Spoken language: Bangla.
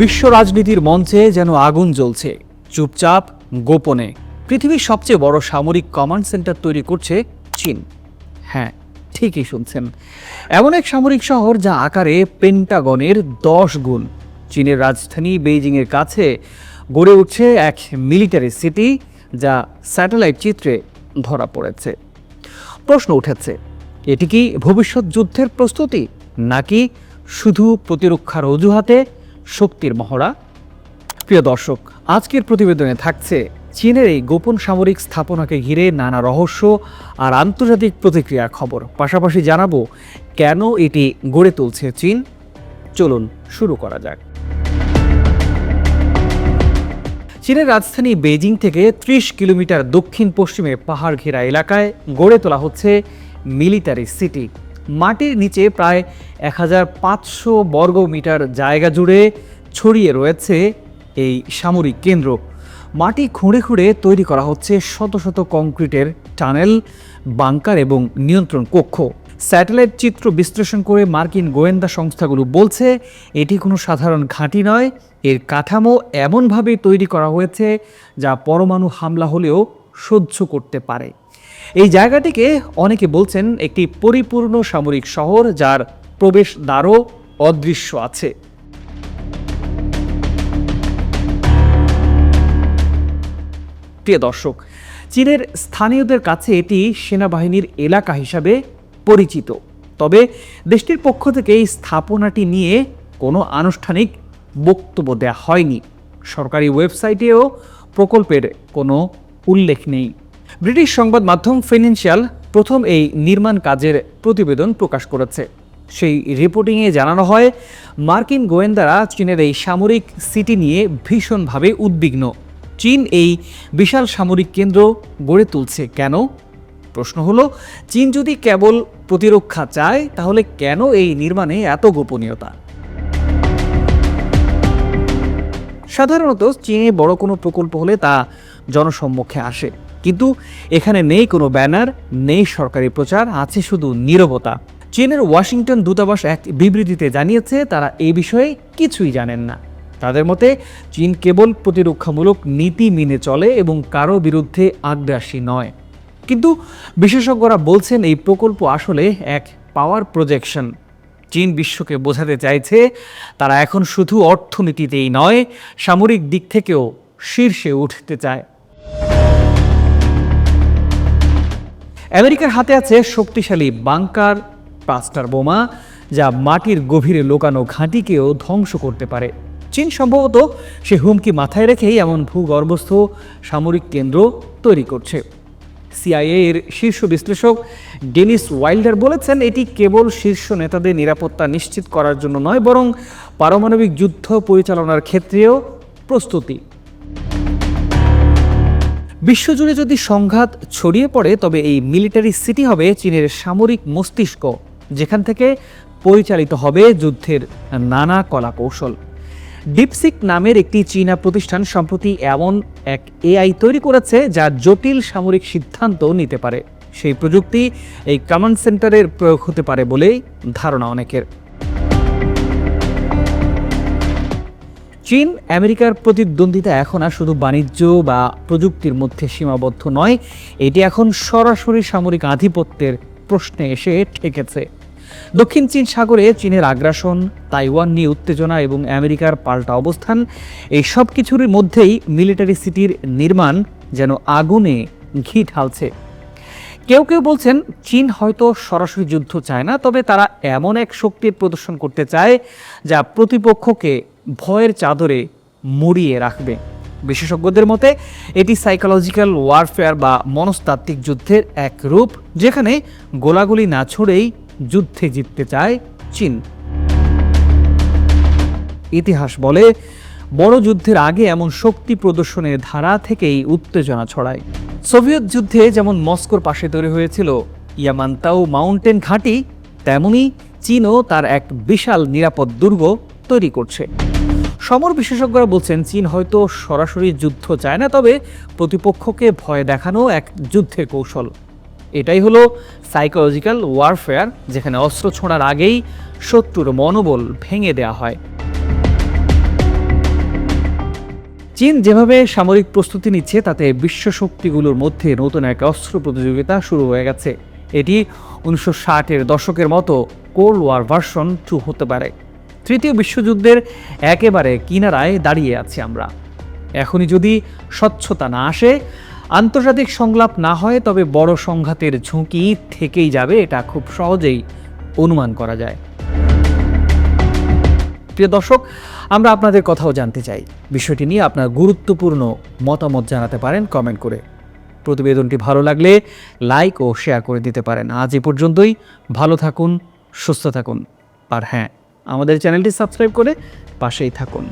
বিশ্ব রাজনীতির মঞ্চে যেন আগুন জ্বলছে। চুপচাপ, গোপনে। পৃথিবীর সবচেয়ে বড় সামরিক কমান্ড সেন্টার তৈরি করছে চীন। হ্যাঁ ঠিকই শুনছেন। এমন এক সামরিক শহর যা আকারে পেন্টাগনের দশ গুণ। চীনের রাজধানী বেইজিংয়ের কাছে গড়ে উঠছে এক মিলিটারি সিটি যা স্যাটেলাইট চিত্রে ধরা পড়েছে। প্রশ্ন উঠেছে, এটি কি ভবিষ্যৎ যুদ্ধের প্রস্তুতি নাকি শুধু প্রতিরক্ষার অজুহাতে শক্তির মহড়া। প্রিয় দর্শক, আজকের প্রতিবেদনে থাকছে চীনের এই গোপন সামরিক স্থাপনাকে ঘিরে নানা রহস্য আর আন্তর্জাতিক প্রতিক্রিয়ার খবর। পাশাপাশি জানাব, কেন এটি গড়ে তুলছে চীন? চলুন শুরু করা যাক। চীনের রাজধানী বেজিং থেকে ত্রিশ কিলোমিটার দক্ষিণ পশ্চিমে পাহাড় ঘেরা এলাকায় গড়ে তোলা হচ্ছে মিলিটারি সিটি। মাটির নিচে প্রায় এক হাজার পাঁচশো বর্গ মিটার জায়গা জুড়ে ছড়িয়ে রয়েছে এই সামরিক কেন্দ্র। মাটি খুঁড়ে খুঁড়ে তৈরি করা হচ্ছে শত শত কংক্রিটের টানেল, বাংকার এবং নিয়ন্ত্রণ কক্ষ। স্যাটেলাইট চিত্র বিশ্লেষণ করে মার্কিন গোয়েন্দা সংস্থাগুলো বলছে, এটি কোনো সাধারণ ঘাঁটি নয়, এর কাঠামো এমনভাবে তৈরি করা হয়েছে যা পরমাণু হামলা হলেও সহ্য করতে পারে। এই জায়গাটিকে অনেকে বলছেন একটি পরিপূর্ণ সামরিক শহর যার প্রবেশদ্বারও অদৃশ্য আছে। প্রিয় দর্শক, চীনের স্থানীয়দের কাছে এটি সেনাবাহিনীর এলাকা হিসাবে পরিচিত। তবে দেশটির পক্ষ থেকে এই স্থাপনাটি নিয়ে কোনো আনুষ্ঠানিক বক্তব্য দেওয়া হয়নি। সরকারি ওয়েবসাইটেও প্রকল্পের কোনো উল্লেখ নেই। ব্রিটিশ সংবাদ মাধ্যম ফিনান্সিয়াল প্রথম এই নির্মাণ কাজের প্রতিবেদন প্রকাশ করেছে। সেই রিপোর্টিংয়ে জানানো হয়, মার্কিন গোয়েন্দারা চীনের এই সামরিক সিটি নিয়ে ভীষণভাবে উদ্বিগ্ন। চীন এই বিশাল সামরিক কেন্দ্র গড়ে তুলছে কেন? প্রশ্ন হলো, চীন যদি কেবল প্রতিরক্ষা চায়, তাহলে কেন এই নির্মাণে এত গোপনীয়তা? সাধারণত চীনে বড় কোনো প্রকল্প হলে তা জনসম্মুখে আসে। কিন্তু এখানে নেই কোনো ব্যানার, নেই সরকারি প্রচার, আছে শুধু নীরবতা। চীনের ওয়াশিংটন দূতাবাস এক বিবৃতিতে জানিয়েছে, তারা এই বিষয়ে কিছুই জানেন না। তাদের মতে, চীন কেবল প্রতিরক্ষামূলক নীতি মেনে চলে এবং কারও বিরুদ্ধে আগ্রাসী নয়। কিন্তু বিশেষজ্ঞরা বলছেন, এই প্রকল্প আসলে এক পাওয়ার প্রজেকশন চীন বিশ্বকে বোঝাতে চাইছে, তারা এখন শুধু অর্থনীতিতেই নয়, সামরিক দিক থেকেও শীর্ষে উঠতে চায়। আমেরিকার হাতে আছে শক্তিশালী বাংকার প্লাস্টার বোমা, যা মাটির গভীরে লোকানো ঘাঁটিকেও ধ্বংস করতে পারে। চীন সম্ভবত সে হুমকি মাথায় রেখেই এমন ভূগর্ভস্থ সামরিক কেন্দ্র তৈরি করছে। সিআইএ এর শীর্ষ বিশ্লেষক ডেনিস ওয়াইল্ডার বলেছেন, এটি কেবল শীর্ষ নেতাদের নিরাপত্তা নিশ্চিত করার জন্য নয়, বরং পারমাণবিক যুদ্ধ পরিচালনার ক্ষেত্রেও প্রস্তুতি। বিশ্বজুড়ে যদি সংঘাত ছড়িয়ে পড়ে, তবে এই মিলিটারি সিটি হবে চীনের সামরিক মস্তিষ্ক, যেখান থেকে পরিচালিত হবে যুদ্ধের নানা কলাকৌশল। ডিপসিক নামের একটি চীনা প্রতিষ্ঠান সম্প্রতি এমন এক এআই তৈরি করেছে, যা জটিল সামরিক সিদ্ধান্ত নিতে পারে। সেই প্রযুক্তি এই কমান্ড সেন্টারের প্রয়োগ হতে পারে বলেই ধারণা অনেকের। চীন, আমেরিকার প্রতিদ্বন্দ্বিতা এখন আর শুধু বাণিজ্য বা প্রযুক্তির মধ্যে সীমাবদ্ধ নয়, এটি এখন সরাসরি সামরিক আধিপত্যের প্রশ্নে এসে ঠেকেছে। দক্ষিণ চীন সাগরে চীনের আগ্রাসন, তাইওয়ান নিয়ে উত্তেজনা এবং আমেরিকার পাল্টা অবস্থান, এই সব কিছুর মধ্যেই মিলিটারি সিটির নির্মাণ যেন আগুনে ঘি ঢালছে। কেউ কেউ বলছেন, চীন হয়তো সরাসরি যুদ্ধ চায় না, তবে তারা এমন এক শক্তির প্রদর্শন করতে চায় যা প্রতিপক্ষকে ভয়ের চাদরে মুড়িয়ে রাখবে। বিশেষজ্ঞদের মতে, এটি সাইকোলজিক্যাল ওয়ারফেয়ার বা মনস্তাত্ত্বিক যুদ্ধের এক রূপ, যেখানে গোলাগুলি না ছড়েই যুদ্ধে জিততে চায় চীন। ইতিহাস বলে, বড় যুদ্ধের আগে এমন শক্তি প্রদর্শনের ধারা থেকেই উত্তেজনা ছড়ায়। সোভিয়েত যুদ্ধে যেমন মস্কোর পাশে তৈরি হয়েছিল ইয়ামান্তাও মাউন্টেন ঘাঁটি, তেমনি চীনও তার এক বিশাল নিরাপদ দুর্গ তৈরি করছে। সমর বিশেষজ্ঞরা বলছেন, চীন হয়তো সরাসরি যুদ্ধ চায় না, তবে প্রতিপক্ষকে ভয় দেখানো এক যুদ্ধের কৌশল। এটাই হলো সাইকোলজিক্যাল ওয়ারফেয়ার যেখানে অস্ত্র ছোঁড়ার আগেই শত্রুর মনোবল ভেঙে দেওয়া হয়। চীন যেভাবে সামরিক প্রস্তুতি নিচ্ছে, তাতে বিশ্ব শক্তিগুলোর মধ্যে নতুন এক অস্ত্র প্রতিযোগিতা শুরু হয়ে গেছে। এটি উনিশশো ষাটের দশকের মতো কোল্ড ওয়ার ভার্সন টু হতে পারে। তৃতীয় বিশ্বযুদ্ধের একেবারে কিনারায় দাঁড়িয়ে আছি আমরা। এখনই যদি স্বচ্ছতা না আসে, আন্তর্জাতিক সংলাপ না হয়, তবে বড় সংঘাতের ঝুঁকি থেকেই যাবে এটা খুব সহজেই অনুমান করা যায়। প্রিয় দর্শক, আমরা আপনাদের কথাও জানতে চাই। বিষয়টি নিয়ে আপনার গুরুত্বপূর্ণ মতামত জানাতে পারেন কমেন্ট করে। প্রতিবেদনটি ভালো লাগলে লাইক ও শেয়ার করে দিতে পারেন। আজ এ পর্যন্তই। ভালো থাকুন, সুস্থ থাকুন। আর হ্যাঁ আমাদের চ্যানেলটি সাবস্ক্রাইব করে পাশেই থাকুন।